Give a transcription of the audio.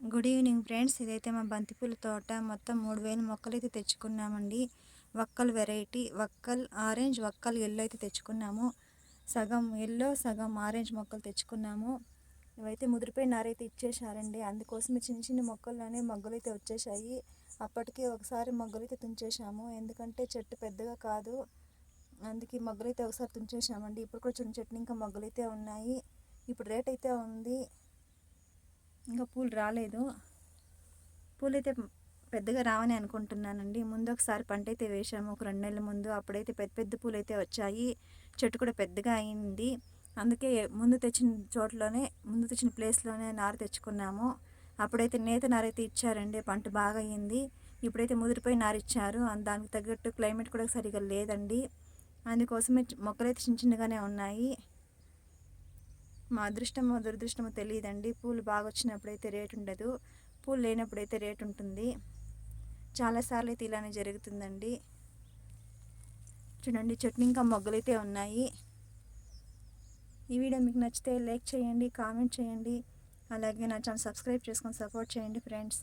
Good evening friends ఇదైతే మా బంతిపూల తోట. మొత్తం మూడు వేల మొక్కలు అయితే తెచ్చుకున్నామండి. వక్కలు వెరైటీ వక్కల్ ఆరెంజ్ వక్కల్ ఎల్లో అయితే తెచ్చుకున్నాము. సగం ఎల్లో సగం ఆరెంజ్ మొక్కలు తెచ్చుకున్నాము. ఇవైతే ముదిరిపోయిన నారైతే ఇచ్చేసారండి అందుకోసం చిన్న చిన్న మొక్కల్లోనే మొగ్గలు అయితే వచ్చేసాయి అప్పటికే ఒకసారి మొగ్గలు అయితే తుంచేసాము ఎందుకంటే చెట్టు పెద్దగా కాదు. అందుకే మొగ్గలు అయితే ఒకసారి తుంచేసామండి ఇప్పుడు కూడా చిన్న చెట్టు ఇంకా మొగ్గలు అయితే ఉన్నాయి. ఇప్పుడు రేట్ అయితే ఉంది. ఇంకా పూలు రాలేదు. పూలు అయితే పెద్దగా రావని అనుకుంటున్నానండి. ముందు ఒకసారి పంట అయితే వేసాము ఒక రెండు నెలల ముందు అప్పుడైతే పెద్ద పెద్ద పూలు అయితే వచ్చాయి. చెట్టు కూడా పెద్దగా అయింది. అందుకే ముందు తెచ్చిన చోట్లోనే ముందు తెచ్చిన ప్లేస్లోనే నార తెచ్చుకున్నాము. అప్పుడైతే నేత నార అయితే ఇచ్చారండి. పంట బాగా అయింది. ఇప్పుడైతే ముదిరిపోయి నార ఇచ్చారు దానికి తగ్గట్టు క్లైమేట్ కూడా సరిగా లేదండి. అందుకోసమే మొక్కలైతే చిన్న చిన్నగానే ఉన్నాయి. మా అదృష్టమో దురదృష్టమో తెలియదండి. పూలు బాగా వచ్చినప్పుడైతే రేటు ఉండదు. పూలు లేనప్పుడైతే రేటు ఉంటుంది. చాలాసార్లు అయితే ఇలానే జరుగుతుందండి. చూడండి చట్నీ ఇంకా మొగ్గలైతే ఉన్నాయి. ఈ వీడియో మీకు నచ్చితే లైక్ చేయండి కామెంట్ చేయండి. అలాగే నా ఛానల్ సబ్స్క్రైబ్ చేసుకొని సపోర్ట్ చేయండి ఫ్రెండ్స్.